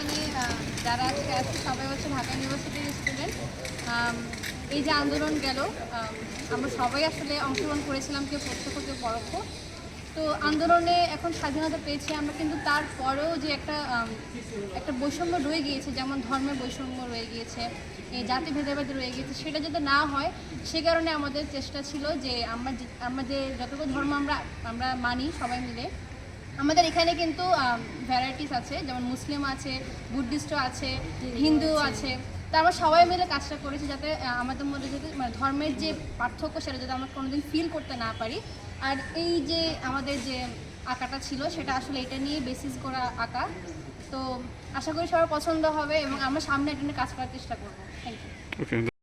মানে যারা আজকে আছে সবাই হচ্ছে ঢাকা ইউনিভার্সিটির স্টুডেন্ট এই যে আন্দোলন গেল আমরা সবাই আসলে অংশগ্রহণ করেছিলাম কেউ প্রত্যক্ষ, কেউ পরোক্ষ। তো আন্দোলনে এখন স্বাধীনতা পেয়েছি আমরা, কিন্তু তারপরেও যে একটা একটা বৈষম্য রয়ে গিয়েছে, যেমন ধর্মের বৈষম্য রয়ে গিয়েছে এই জাতি ভেদাভেদ রয়ে গিয়েছে, সেটা যাতে না হয়, সে কারণে আমাদের চেষ্টা ছিল যে আমরা আমরা যে যতটুকু ধর্ম আমরা আমরা মানি সবাই মিলে আমাদের এখানে কিন্তু ভ্যারাইটিস আছে যেমন মুসলিম আছে বুদ্ধিস্টও আছে হিন্দু আছে। তা আমরা সবাই মিলে কাজটা করেছি যাতে আমাদের মধ্যে যাতে মানে ধর্মের যে পার্থক্য সেটা যাতে আমরা কোনোদিন ফিল করতে না পারি। আর এই যে আমাদের যে আঁকাটা ছিল সেটা আসলে এটা নিয়ে বেসিস করা আঁকা। তো আশা করি সবার পছন্দ হবে এবং আমরা সামনে এটা নিয়ে কাজ করার চেষ্টা করব। Thank you